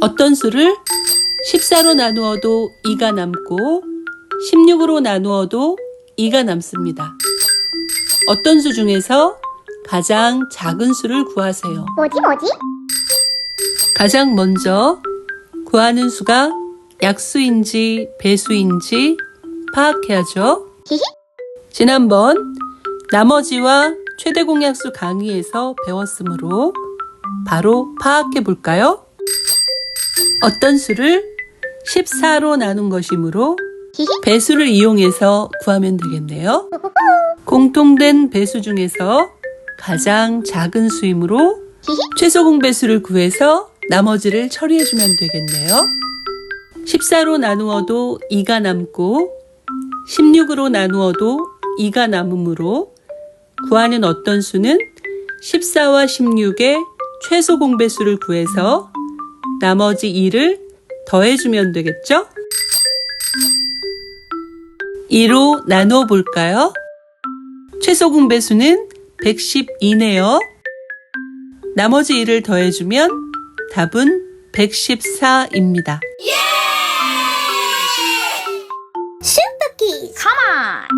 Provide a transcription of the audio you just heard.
어떤 수를 14로 나누어도 2가 남고 16으로 나누어도 2가 남습니다. 어떤 수 중에서 가장 작은 수를 구하세요. 뭐지 뭐지? 가장 먼저 구하는 수가 약수인지 배수인지 파악해야죠. 히히. 지난번 나머지와 최대 공약수 강의에서 배웠으므로 바로 파악해 볼까요? 어떤 수를 14로 나눈 것이므로. 배수를 이용해서 구하면 되겠네요. 공통된 배수 중에서 가장 작은 수이므로. 최소 공배수를 구해서 나머지를 처리해 주면 되겠네요. 14로 나누어도 2가 남고 16으로 나누어도 2가 남으므로 구하는 어떤 수는 14와 16의 최소 공배수를 구해서 나머지 2를 더해주면 되겠죠? 2로 나눠 볼까요? 최소 공배수는 112네요. 나머지 1을 더해주면 답은 114입니다. 슈퍼키 가만!